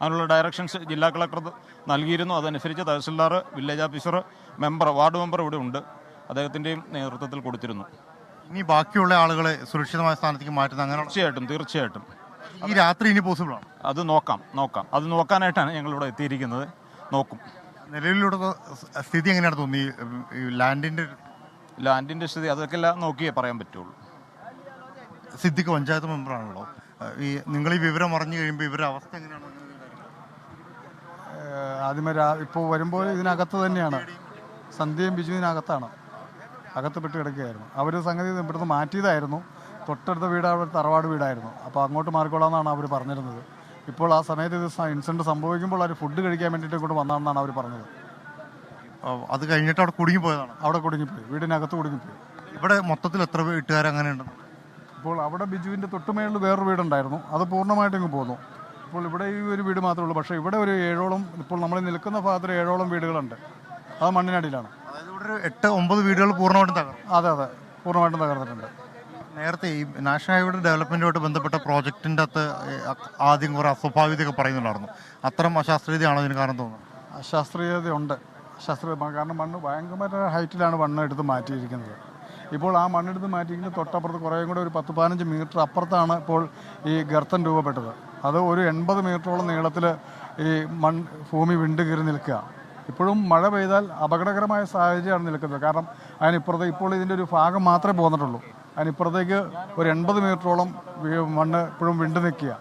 അതിനുള്ള ഡയറക്ഷൻസ് ജില്ലാ കളക്ടർ നൽകിയിരുന്നു. അതനുസരിച്ച് tahsildar village officer member ward member ഇവിടെ ഉണ്ട്. അദ്ദേഹത്തിന്റെയും നേതൃത്വത്തിൽ കൊടുത്തിരുന്നു. ഇനി ബാക്കിയുള്ള ആളുകളെ സുരക്ഷിതമായ സ്ഥാനത്തേക്ക് മാറ്റുന്ന അങ്ങനെ തീർച്ചയായിട്ടും തീർച്ചയായിട്ടും. ഈ രാത്രി ഇനി പോസിബിൾ ആണ്? അത് നോക്കാം നോക്കാം. അത് നോക്കാനായിട്ടാണ് ഞങ്ങളിവിടെ എത്തിയിരിക്കുന്നത്. നോക്കും. നിലവിലുള്ള സ്ഥിതി എങ്ങനെയാണ് തോന്നി ഈ ലാൻഡിന്റെ ലാൻഡിന്റെ സ്ഥിതി അതൊക്കെ എല്ലാം നോക്കിയേ പറയാൻ പറ്റുള്ളൂ. സിദ്ദിഖ് പഞ്ചായത്ത് മെമ്പറാണല്ലോ ഈ നിങ്ങൾ ഈ വിവരം അറിഞ്ഞു കഴിയുമ്പോൾ ഇവരുടെ അവസ്ഥ എങ്ങനെയാണ്? ആദ്യമേ രാ ഇപ്പോൾ വരുമ്പോൾ ഇതിനകത്ത് തന്നെയാണ്. സന്ധ്യയും ബിജുവിനകത്താണ് അകത്ത് പെട്ട് കിടക്കുകയായിരുന്നു. അവർ സംഗതി ഇവിടുന്ന് മാറ്റിയതായിരുന്നു. തൊട്ടടുത്ത വീട് അവർ തറവാട് വീടായിരുന്നു. അപ്പോൾ അങ്ങോട്ട് മാറിക്കൊള്ളാമെന്നാണ് അവർ പറഞ്ഞിരുന്നത്. ഇപ്പോൾ ആ സമയത്ത് ഇത് ഇൻസിഡന്റ് സംഭവിക്കുമ്പോൾ അവർ ഫുഡ് കഴിക്കാൻ വേണ്ടിയിട്ട് ഇങ്ങോട്ട് വന്നതാണെന്നാണ് അവർ പറഞ്ഞത്. അത് കഴിഞ്ഞിട്ട് അവിടെ കുടുങ്ങിപ്പോയതാണ് അവിടെ കുടുങ്ങിപ്പോയി. വീടിനകത്ത് കുടുങ്ങിപ്പോയി. ഇവിടെ മൊത്തത്തിൽ എത്ര വീട്ടുകാർ അങ്ങനെ ഉണ്ടെന്ന് ഇപ്പോൾ അവിടെ ബിജുവിന്റെ തൊട്ടുമേളിൽ വേറൊരു വീടുണ്ടായിരുന്നു. അത് പൂർണമായിട്ടും ഇങ്ങ് പോന്നു. ഇപ്പോൾ ഇവിടെ ഈ ഒരു വീട് മാത്രമേ ഉള്ളൂ. പക്ഷേ ഇവിടെ ഒരു ഏഴോളം ഇപ്പോൾ നമ്മൾ നിൽക്കുന്ന ഭാഗത്ത് ഏഴോളം വീടുകളുണ്ട്. അത് മണ്ണിനടിയിലാണ്. അതായത് ഇവിടെ ഒരു എട്ട് ഒമ്പത് വീടുകൾ പൂർണമായിട്ടും തകർന്നു. അതെ അതെ. പൂർണമായിട്ടും തകർന്നിട്ടുണ്ട്. നേരത്തെ ഈ നാഷണൽ ഹൈവേയുടെ ഡെവലപ്മെന്റുമായിട്ട് ബന്ധപ്പെട്ട പ്രോജക്റ്റിന്റെ അകത്ത് ആദ്യം കുറേ അസ്വാഭാവികതയൊക്കെ പറയുന്നുണ്ടായിരുന്നു. അത്തരം അശാസ്ത്രീയതയാണോ ഇതിന് കാരണം തോന്നുന്നത്? അശാസ്ത്രീയതയുണ്ട്. അശാസ്ത്രീയ കാരണം മണ്ണ് ഭയങ്കര ഹൈറ്റിലാണ് മണ്ണ് എടുത്ത് മാറ്റിയിരിക്കുന്നത്. ഇപ്പോൾ ആ മണ്ണെടുത്ത് മാറ്റിയിരിക്കുന്ന തൊട്ടപ്പുറത്ത് കുറേ കൂടെ ഒരു പത്ത് പതിനഞ്ച് മീറ്റർ അപ്പുറത്താണ് ഇപ്പോൾ ഈ ഗർത്തം രൂപപ്പെട്ടത്. അത് ഒരു എൺപത് മീറ്ററോളം നീളത്തിൽ ഈ മൺ ഭൂമി വിണ്ട് കീറി നിൽക്കുക. ഇപ്പോഴും മഴ പെയ്താൽ അപകടകരമായ സാഹചര്യമാണ് നിൽക്കുന്നത്. കാരണം അതിനിപ്പുറത്ത് ഇപ്പോൾ ഇതിന്റെ ഒരു ഭാഗം മാത്രമേ പോന്നിട്ടുള്ളൂ. അതിനിപ്പുറത്തേക്ക് ഒരു എൺപത് മീറ്ററോളം മണ്ണ് ഇപ്പോഴും വിണ്ടു നിൽക്കുക.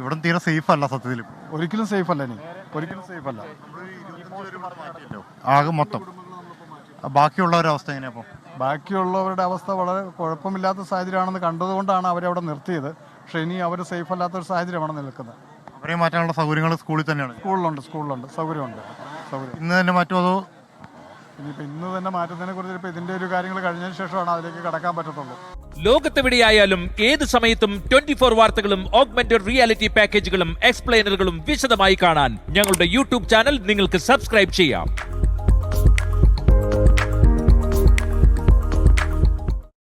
ഇവിടെ തീരെ സേഫ് അല്ല സത്യത്തിൽ. ഒരിക്കലും സേഫ് അല്ല ഇനി. ഒരിക്കലും സേഫ് അല്ല ആകെ മൊത്തം. ബാക്കിയുള്ളവരുടെ അവസ്ഥ എങ്ങനെയാ അപ്പോൾ ബാക്കിയുള്ളവരുടെ അവസ്ഥ വളരെ കുഴപ്പമില്ലാത്ത സാഹചര്യമാണെന്ന് കണ്ടതുകൊണ്ടാണ് അവരവിടെ നിർത്തിയത്. പക്ഷേ ഇനി അവർ സേഫ് അല്ലാത്തൊരു സാഹചര്യമാണ് നിൽക്കുന്നത്. അവരെ മാറ്റാനുള്ള സൗകര്യങ്ങൾ സ്കൂളിൽ തന്നെയാണ്? സ്കൂളിലുണ്ട് സ്കൂളിലുണ്ട്. സൗകര്യമുണ്ട്. സൗകര്യം. ഇന്ന് തന്നെ മാറ്റുമോ അതോ? ഇനിയിപ്പോൾ ഇന്ന് തന്നെ മാറ്റുന്നതിനെ കുറിച്ച് ഇപ്പോൾ ഇതിന്റെ ഒരു കാര്യങ്ങൾ കഴിഞ്ഞതിന് ശേഷമാണ് അതിലേക്ക് കടക്കാൻ പറ്റത്തുള്ളൂ. ലോകത്തെവിടെയായാലും ഏത് സമയത്തും ട്വന്റി ഫോർ വാർത്തകളും ഓഗ്മെന്റഡ് റിയാലിറ്റി പാക്കേജുകളും എക്സ്പ്ലെയിനറുകളും വിശദമായി കാണാൻ ഞങ്ങളുടെ യൂട്യൂബ് ചാനൽ നിങ്ങൾക്ക് സബ്സ്ക്രൈബ് ചെയ്യാം.